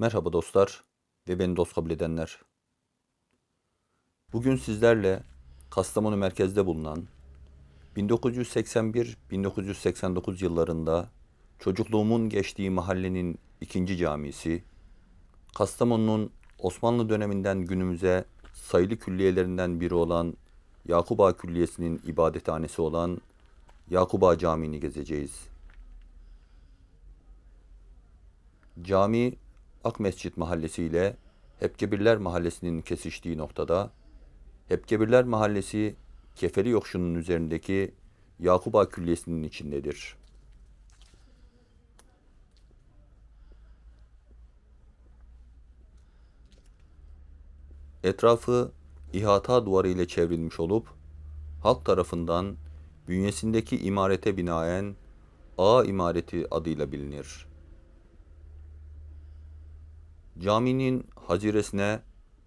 Merhaba dostlar ve beni dost kabul edenler. Bugün sizlerle Kastamonu merkezde bulunan 1981-1989 yıllarında çocukluğumun geçtiği mahallenin ikinci camisi, Kastamonu'nun Osmanlı döneminden günümüze sayılı külliyelerinden biri olan Yakuba Külliyesi'nin ibadethanesi olan Yakuba Camii'ni gezeceğiz. Cami Akmescit Mahallesi ile Hepkebirler Mahallesi'nin kesiştiği noktada Hepkebirler Mahallesi Kefeli Yokşu'nun üzerindeki Yakuba Külliyesi'nin içindedir. Etrafı ihata duvarı ile çevrilmiş olup halk tarafından bünyesindeki imarete binaen Ağa İmareti adıyla bilinir. Caminin haziresine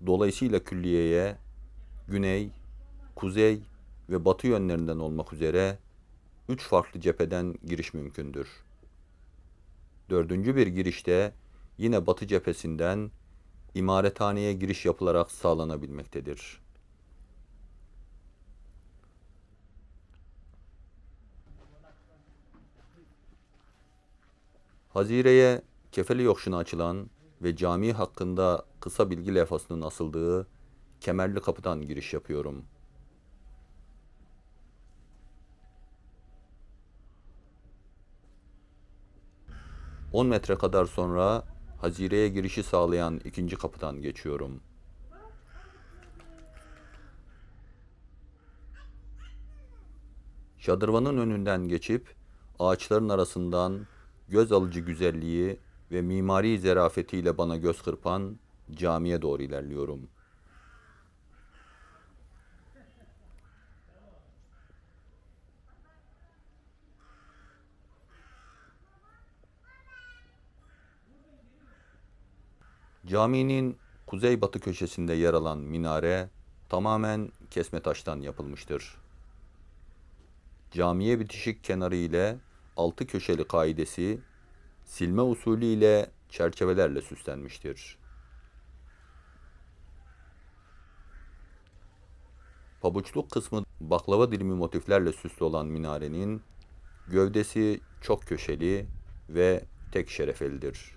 dolayısıyla külliyeye güney, kuzey ve batı yönlerinden olmak üzere üç farklı cepheden giriş mümkündür. Dördüncü bir girişte yine batı cephesinden imarethaneye giriş yapılarak sağlanabilmektedir. Hazireye kefeli yokşuna açılan ve cami hakkında kısa bilgi levhasının asıldığı kemerli kapıdan giriş yapıyorum. On metre kadar sonra hazireye girişi sağlayan ikinci kapıdan geçiyorum. Şadırvanın önünden geçip ağaçların arasından göz alıcı güzelliği ve mimari zerafetiyle bana göz kırpan camiye doğru ilerliyorum. Caminin kuzeybatı köşesinde yer alan minare tamamen kesme taştan yapılmıştır. Camiye bitişik kenarı ile altı köşeli kaidesi silme usulü ile çerçevelerle süslenmiştir. Pabuçluk kısmı baklava dilimi motiflerle süslü olan minarenin gövdesi çok köşeli ve tek şerefelidir.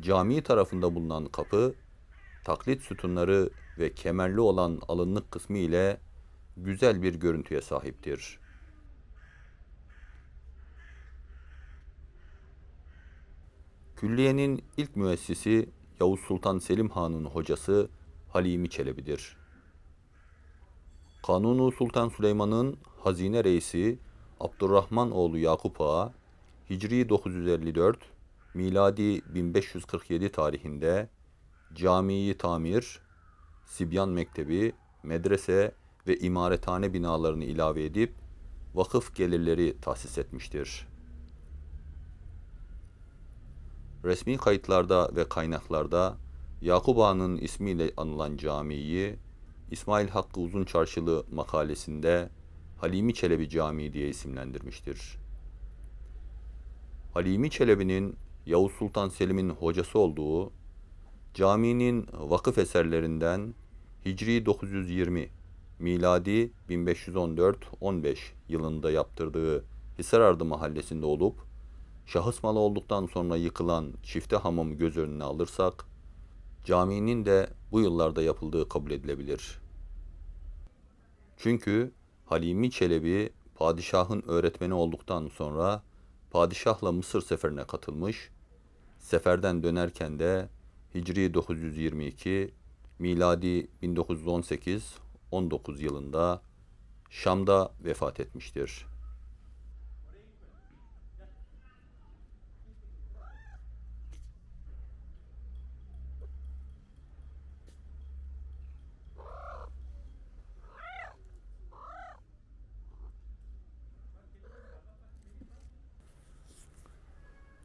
Cami tarafında bulunan kapı taklit sütunları ve kemerli olan alınlık kısmı ile güzel bir görüntüye sahiptir. Külliyenin ilk müessisi Yavuz Sultan Selim Han'ın hocası Halimi Çelebi'dir. Kanunu Sultan Süleyman'ın hazine reisi Abdurrahman oğlu Yakup Ağa, Hicri 954, miladi 1547 tarihinde camiyi tamir, Sibyan Mektebi, medrese ve imarethane binalarını ilave edip vakıf gelirleri tahsis etmiştir. Resmi kayıtlarda ve kaynaklarda Yakup Ağa'nın ismiyle anılan camiyi İsmail Hakkı Uzun Çarşılı makalesinde Halimi Çelebi Camii diye isimlendirmiştir. Halimi Çelebi'nin Yavuz Sultan Selim'in hocası olduğu caminin vakıf eserlerinden Hicri 920 miladi 1514-15 yılında yaptırdığı Hisarardı mahallesinde olup şahıs malı olduktan sonra yıkılan çifte hamamı göz önüne alırsak caminin de bu yıllarda yapıldığı kabul edilebilir. Çünkü Halimi Çelebi padişahın öğretmeni olduktan sonra padişahla Mısır seferine katılmış, seferden dönerken de Hicri 922, miladi 1918-19 yılında Şam'da vefat etmiştir.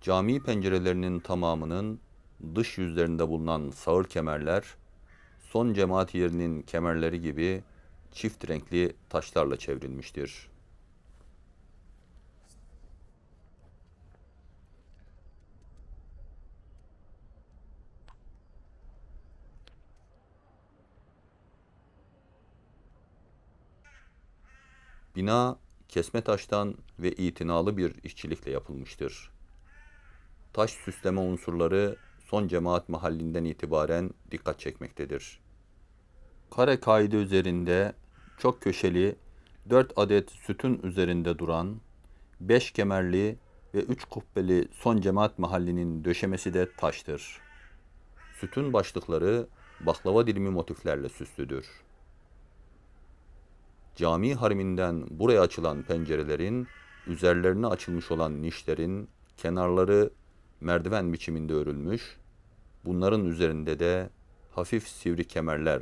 Cami pencerelerinin tamamının dış yüzlerinde bulunan sağır kemerler, son cemaat yerinin kemerleri gibi çift renkli taşlarla çevrilmiştir. Bina kesme taştan ve itinalı bir işçilikle yapılmıştır. Taş süsleme unsurları son cemaat mahallinden itibaren dikkat çekmektedir. Kare kaide üzerinde çok köşeli 4 adet sütun üzerinde duran 5 kemerli ve 3 kubbeli son cemaat mahallinin döşemesi de taştır. Sütun başlıkları baklava dilimi motiflerle süslüdür. Cami hariminden buraya açılan pencerelerin, üzerlerine açılmış olan nişlerin kenarları merdiven biçiminde örülmüş, bunların üzerinde de hafif sivri kemerler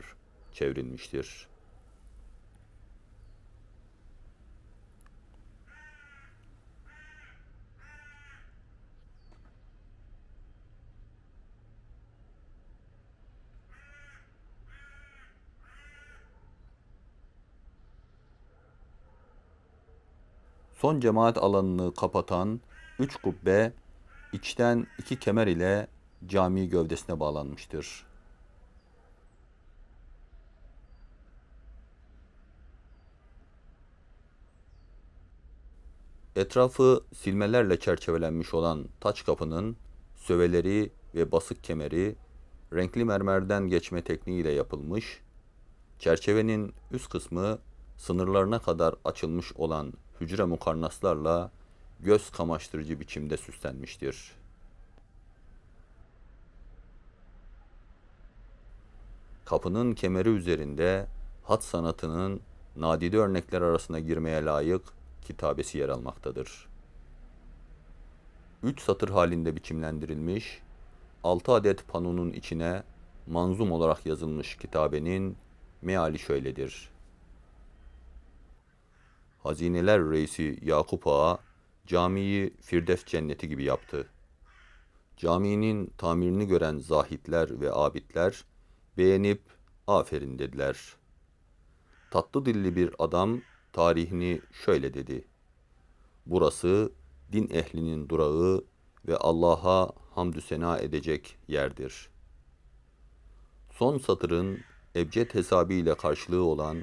çevrilmiştir. Son cemaat alanını kapatan üç kubbe içten iki kemer ile cami gövdesine bağlanmıştır. Etrafı silmelerle çerçevelenmiş olan taç kapının söveleri ve basık kemeri renkli mermerden geçme tekniğiyle yapılmış, çerçevenin üst kısmı sınırlarına kadar açılmış olan hücre mukarnaslarla göz kamaştırıcı biçimde süslenmiştir. Kapının kemeri üzerinde hat sanatının nadide örnekler arasına girmeye layık kitabesi yer almaktadır. Üç satır halinde biçimlendirilmiş, altı adet panonun içine manzum olarak yazılmış kitabenin meali şöyledir. Hazineler reisi Yakup Ağa camiyi Firdevs cenneti gibi yaptı. Caminin tamirini gören zahitler ve abidler beğenip aferin dediler. Tatlı dilli bir adam tarihini şöyle dedi. Burası din ehlinin durağı ve Allah'a hamdü sena edecek yerdir. Son satırın ebced hesabı ile karşılığı olan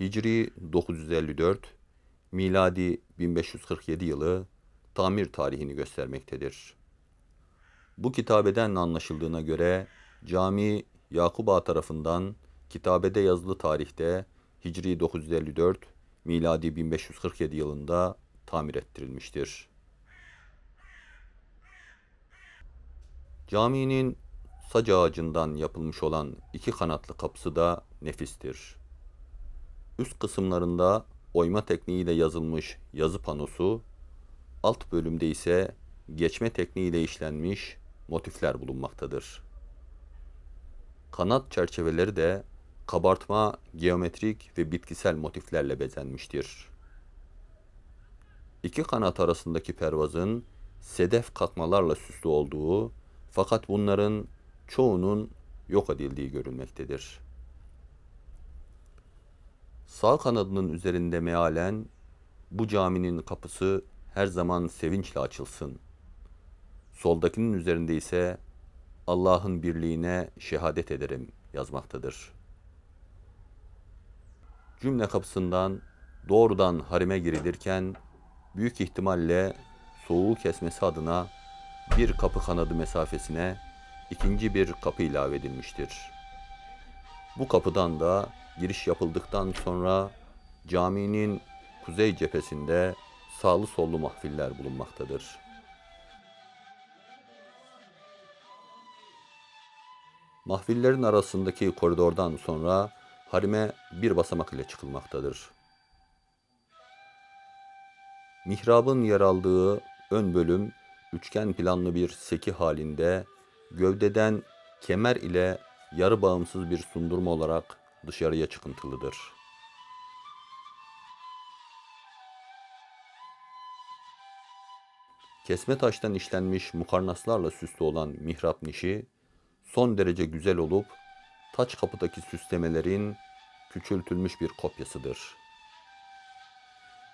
Hicri 954, miladi 1547 yılı tamir tarihini göstermektedir. Bu kitabeden anlaşıldığına göre cami Yakup Ağa tarafından kitabede yazılı tarihte Hicri 954, miladi 1547 yılında tamir ettirilmiştir. Caminin sac ağacından yapılmış olan iki kanatlı kapısı da nefistir. Üst kısımlarında oyma tekniğiyle yazılmış yazı panosu, alt bölümde ise geçme tekniğiyle işlenmiş motifler bulunmaktadır. Kanat çerçeveleri de kabartma, geometrik ve bitkisel motiflerle bezenmiştir. İki kanat arasındaki pervazın sedef katmalarla süslü olduğu fakat bunların çoğunun yok edildiği görülmektedir. Sağ kanadının üzerinde mealen bu caminin kapısı her zaman sevinçle açılsın. Soldakinin üzerinde ise Allah'ın birliğine şehadet ederim yazmaktadır. Cümle kapısından doğrudan harime girilirken büyük ihtimalle soğuğu kesmesi adına bir kapı kanadı mesafesine ikinci bir kapı ilave edilmiştir. Bu kapıdan da giriş yapıldıktan sonra caminin kuzey cephesinde sağlı sollu mahfiller bulunmaktadır. Mahfillerin arasındaki koridordan sonra harime bir basamak ile çıkılmaktadır. Mihrabın yer aldığı ön bölüm üçgen planlı bir seki halinde gövdeden kemer ile yarı bağımsız bir sundurma olarak dışarıya çıkıntılıdır. Kesme taştan işlenmiş mukarnaslarla süslü olan mihrap nişi son derece güzel olup taç kapıdaki süslemelerin küçültülmüş bir kopyasıdır.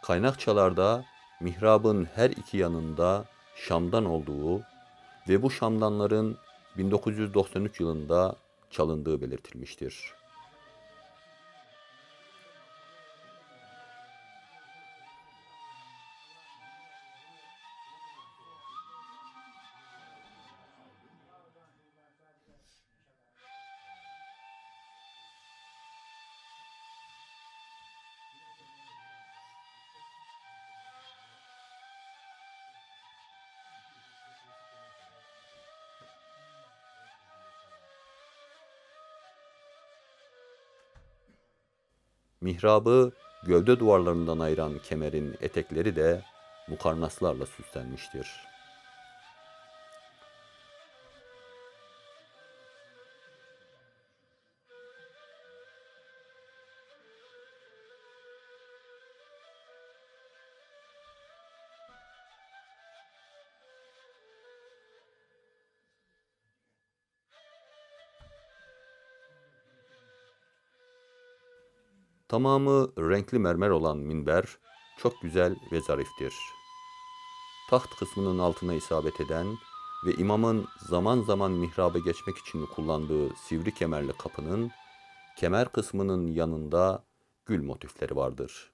Kaynakçalarda mihrabın her iki yanında şamdan olduğu ve bu şamdanların 1993 yılında çalındığı belirtilmiştir. Mihrabı gövde duvarlarından ayıran kemerin etekleri de mukarnaslarla süslenmiştir. Tamamı renkli mermer olan minber çok güzel ve zariftir. Taht kısmının altına isabet eden ve imamın zaman zaman mihrabe geçmek için kullandığı sivri kemerli kapının kemer kısmının yanında gül motifleri vardır.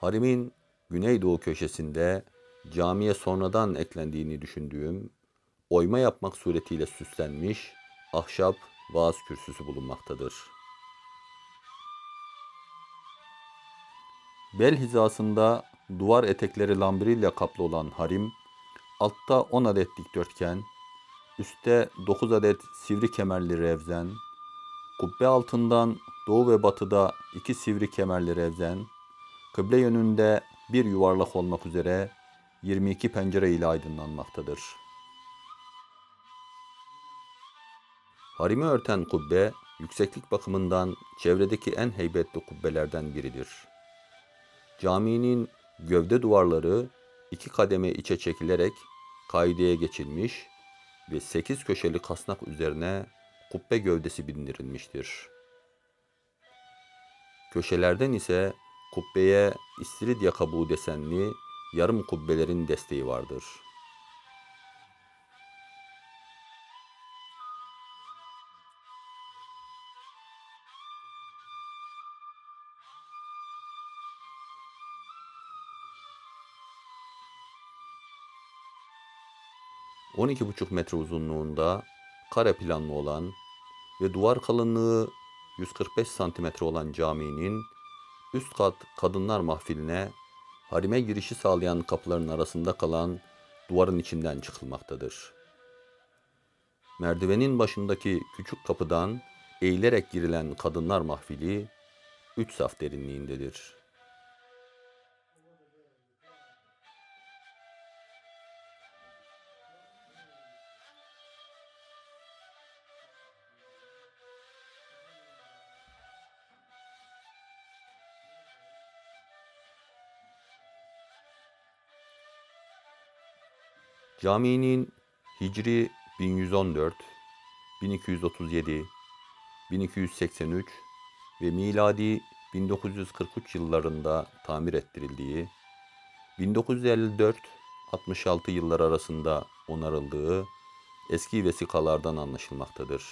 Harimin güneydoğu köşesinde camiye sonradan eklendiğini düşündüğüm oyma yapmak suretiyle süslenmiş ahşap vaaz kürsüsü bulunmaktadır. Bel hizasında duvar etekleri lambrille kaplı olan harim, altta 10 adet dikdörtgen, üstte 9 adet sivri kemerli revzen, kubbe altından doğu ve batıda iki sivri kemerli revzen, kıble yönünde bir yuvarlak olmak üzere 22 pencere ile aydınlanmaktadır. Harimi örten kubbe, yükseklik bakımından çevredeki en heybetli kubbelerden biridir. Caminin gövde duvarları iki kademe içe çekilerek kaideye geçilmiş ve sekiz köşeli kasnak üzerine kubbe gövdesi bindirilmiştir. Köşelerden ise kubbeye istiridye kabuğu desenli yarım kubbelerin desteği vardır. On iki buçuk metre uzunluğunda kare planlı olan ve duvar kalınlığı 145 santimetre olan caminin üst kat kadınlar mahfiline harime girişi sağlayan kapıların arasında kalan duvarın içinden çıkılmaktadır. Merdivenin başındaki küçük kapıdan eğilerek girilen kadınlar mahfili üç saf derinliğindedir. Caminin Hicri 1114, 1237, 1283 ve miladi 1943 yıllarında tamir ettirildiği, 1954-66 yıllar arasında onarıldığı eski vesikalardan anlaşılmaktadır.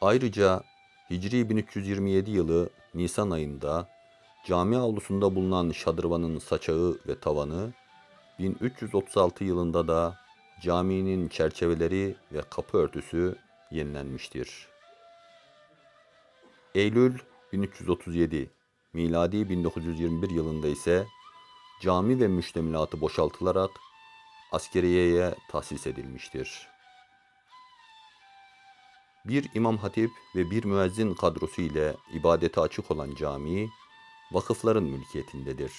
Ayrıca Hicri 1327 yılı Nisan ayında cami avlusunda bulunan şadırvanın saçağı ve tavanı 1336 yılında da caminin çerçeveleri ve kapı örtüsü yenilenmiştir. Eylül 1337, miladi 1921 yılında ise cami ve müştemilatı boşaltılarak askeriyeye tahsis edilmiştir. Bir imam hatip ve bir müezzin kadrosu ile ibadete açık olan cami, vakıfların mülkiyetindedir.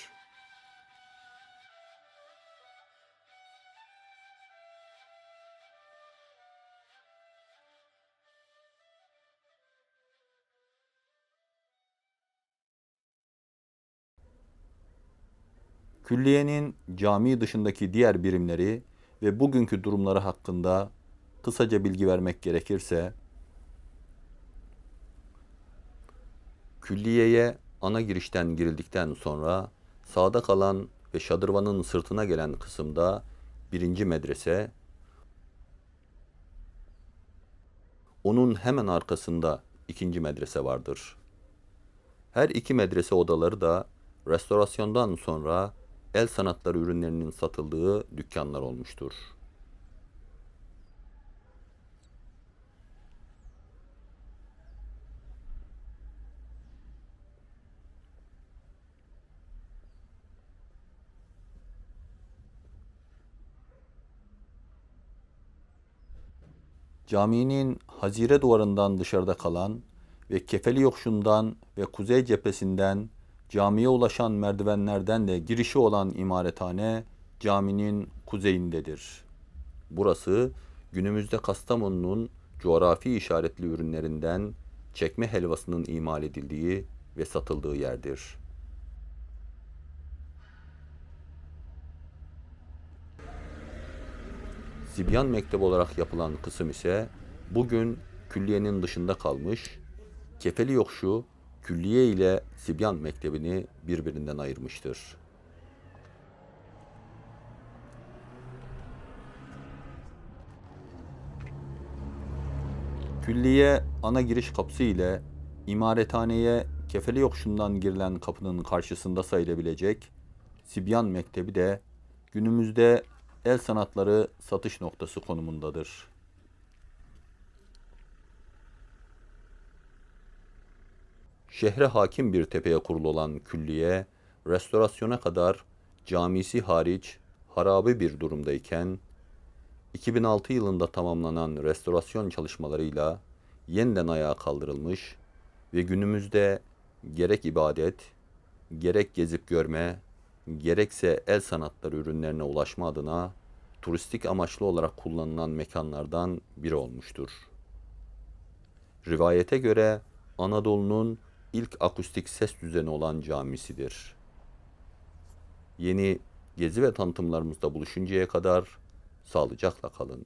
Külliyenin cami dışındaki diğer birimleri ve bugünkü durumları hakkında kısaca bilgi vermek gerekirse, külliyeye ana girişten girildikten sonra Sağda kalan ve şadırvanın sırtına gelen kısımda birinci medrese, onun hemen arkasında ikinci medrese vardır. Her iki medrese odaları da restorasyondan sonra el sanatları ürünlerinin satıldığı dükkanlar olmuştur. Caminin hazire duvarından dışarıda kalan ve kefeli yokşundan ve kuzey cephesinden camiye ulaşan merdivenlerden de girişi olan imarethane caminin kuzeyindedir. Burası günümüzde Kastamonu'nun coğrafi işaretli ürünlerinden çekme helvasının imal edildiği ve satıldığı yerdir. Sibyan Mektebi olarak yapılan kısım ise bugün külliyenin dışında kalmış, kefeli yokşu külliye ile Sibyan Mektebi'ni birbirinden ayırmıştır. Külliye ana giriş kapısı ile imarethaneye kefeli yokşundan girilen kapının karşısında sayılabilecek Sibyan Mektebi de günümüzde el sanatları satış noktası konumundadır. Şehre hakim bir tepeye kurulu olan külliye, restorasyona kadar camisi hariç harabe bir durumdayken, 2006 yılında tamamlanan restorasyon çalışmalarıyla yeniden ayağa kaldırılmış ve günümüzde gerek ibadet, gerek gezip görme, gerekse el sanatları ürünlerine ulaşma adına turistik amaçlı olarak kullanılan mekanlardan biri olmuştur. Rivayete göre Anadolu'nun ilk akustik ses düzeni olan camisidir. Yeni gezi ve tanıtımlarımızda buluşuncaya kadar sağlıcakla kalın.